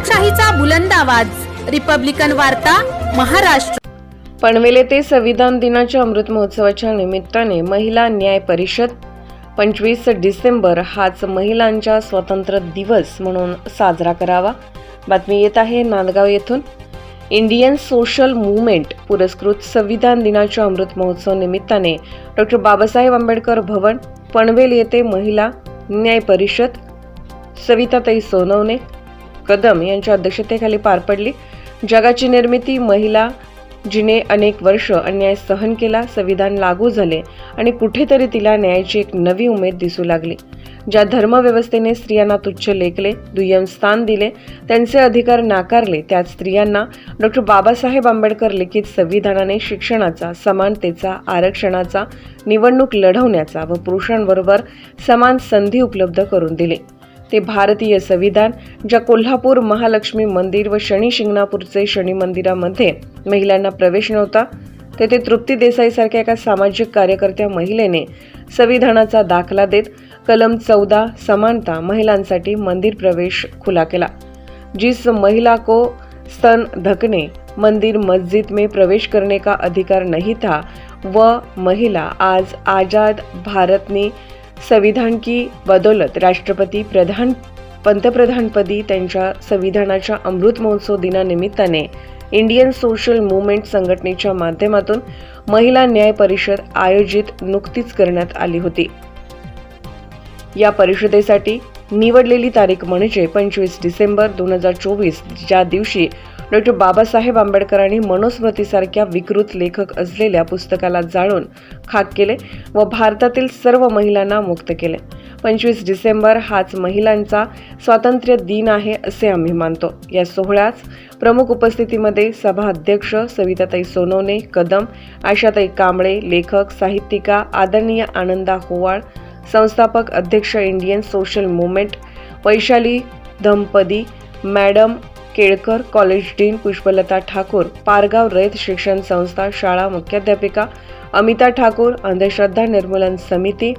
लोकशाहीचा बुलंद आवाज. रिपब्लिकन वार्ता महाराष्ट्र. पनवेल येथे संविधान दिनाच्या अमृत महोत्सवाच्या निमित्ताने महिला न्याय परिषद पंचवीस डिसेंबर हाच महिलांचा स्वातंत्र्य दिवस म्हणून साजरा करावा. बातमी येत आहे नांदगाव येथून. इंडियन सोशल मुवमेंट पुरस्कृत संविधान दिनाच्या अमृत महोत्सव निमित्ताने डॉक्टर बाबासाहेब आंबेडकर भवन पनवेल येथे महिला न्याय परिषद सविताताई सोनवणे कदम यांच्या अध्यक्षतेखाली पार पडली. जगाची निर्मिती महिला जिने अनेक वर्ष अन्याय सहन केला संविधान लागू झाले आणि कुठेतरी तिला न्यायाची एक नवी उमेद दिसू लागली. ज्या धर्मव्यवस्थेने स्त्रियांना तुच्छ लेखले दुय्यम स्थान दिले त्यांचे अधिकार नाकारले त्याच स्त्रियांना डॉक्टर बाबासाहेब आंबेडकर लिखित संविधानाने शिक्षणाचा समानतेचा आरक्षणाचा निवडणूक लढवण्याचा व पुरुषांबरोबर समान संधी उपलब्ध करून दिली. ते भारतीय संविधान ज्या कोल्हापूर महालक्ष्मी मंदिर व शनी शिंगणापूरचे शनी मंदिरामध्ये महिलांना प्रवेश नव्हता तेथे तृप्ती देसाईसारख्या एका सामाजिक कार्यकर्त्या महिलेने संविधानाचा दाखला देत कलम चौदा समानता महिलांसाठी मंदिर प्रवेश खुला केला. जिस महिला को स्तन धकने मंदिर मस्जिद में प्रवेश करने का अधिकार नहीं था वह महिला आज आजाद भारत ने संविधान की बदौलत राष्ट्रपती प्रधान पंतप्रधानपदी त्यांच्या संविधानाच्या Amrit Mahotsav दिनानिमित्ताने Indian social movement संघटनेच्या माध्यमातून महिला न्याय परिषद आयोजित नुकतीच करण्यात आली होती. या परिषदेसाठी निवडलेली तारीख म्हणजे पंचवीस डिसेंबर दोन हजार चोवीस ज्या दिवशी डॉक्टर बाबासाहेब आंबेडकरांनी मनुस्मृतीसारख्या विकृत लेखक असलेल्या पुस्तकाला जाळून खाक केले व भारतातील सर्व महिलांना मुक्त केले. पंचवीस डिसेंबर हाच महिलांचा स्वातंत्र्य दिन आहे असे आम्ही मानतो. या सोहळ्यात प्रमुख उपस्थितीमध्ये सभा अध्यक्ष सविताताई सोनवणे कदम आशाताई कांबळे लेखक साहित्यिका आदरणीय आनंदा होवाळ संस्थापक अध्यक्ष Indian social movement Vaishali Dhampadi madam Kelkar college dean Pushpalata Thakur Pargaon Rayat Shikshan Sanstha शाळा मुख्याध्यापिका अमिता ठाकूर अंधश्रद्धा निर्मूलन समिती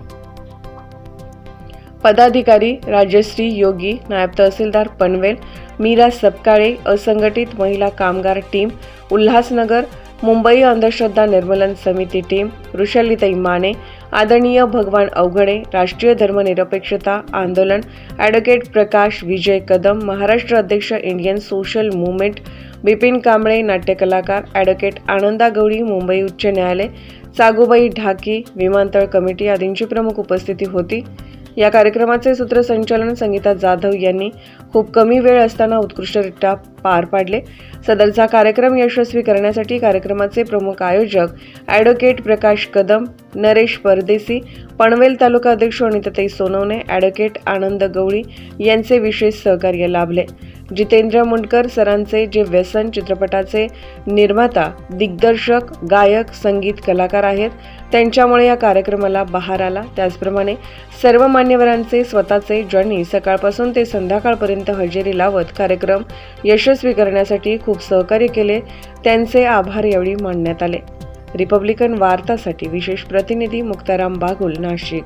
पदाधिकारी राजश्री योगी नायब तहसीलदार पनवेल मीरा सपकाळे असंघटित महिला कामगार टीम उल्हासनगर मुंबई अंधश्रद्धा निर्मूलन समिती टीम ऋषलिताई माने आदरणीय भगवान अवघडे राष्ट्रीय धर्मनिरपेक्षता आंदोलन ॲडव्होकेट प्रकाश विजय कदम महाराष्ट्र अध्यक्ष Indian social movement Bipin Kamble नाट्यकलाकार advocate Ananda Gawali Mumbai उच्च न्यायालय सागोबाई ढाकी विमानतळ कमिटी आदींची प्रमुख उपस्थिती होती. या कार्यक्रमाचे सूत्रसंचालन संगीता जाधव यांनी. खूप कमी वेळ असताना उत्कृष्टरित्या पार पाडले. सदरचा कार्यक्रम यशस्वी करण्यासाठी कार्यक्रमाचे प्रमुख आयोजक ॲडव्होकेट प्रकाश कदम नरेश परदेसी पनवेल तालुका अध्यक्ष अनिताताई सोनवणे ॲडव्होकेट आनंद गवळी यांचे विशेष सहकार्य लाभले. जितेंद्र मुंडकर सरांचे जे व्यसन चित्रपटाचे निर्माता दिग्दर्शक गायक संगीत कलाकार आहेत त्यांच्यामुळे या कार्यक्रमाला बहार आला. त्याचप्रमाणे सर्व मान्यवरांचे स्वतःचे ज्यांनी सकाळपासून ते संध्याकाळपर्यंत हजेरी लावत कार्यक्रम यशस्वी करण्यासाठी खूप सहकार्य केले. त्यांचे आभार यावेळी मानण्यात आले. रिपब्लिकन वार्तासाठी विशेष प्रतिनिधी मुक्ताराम बागुल नाशिक.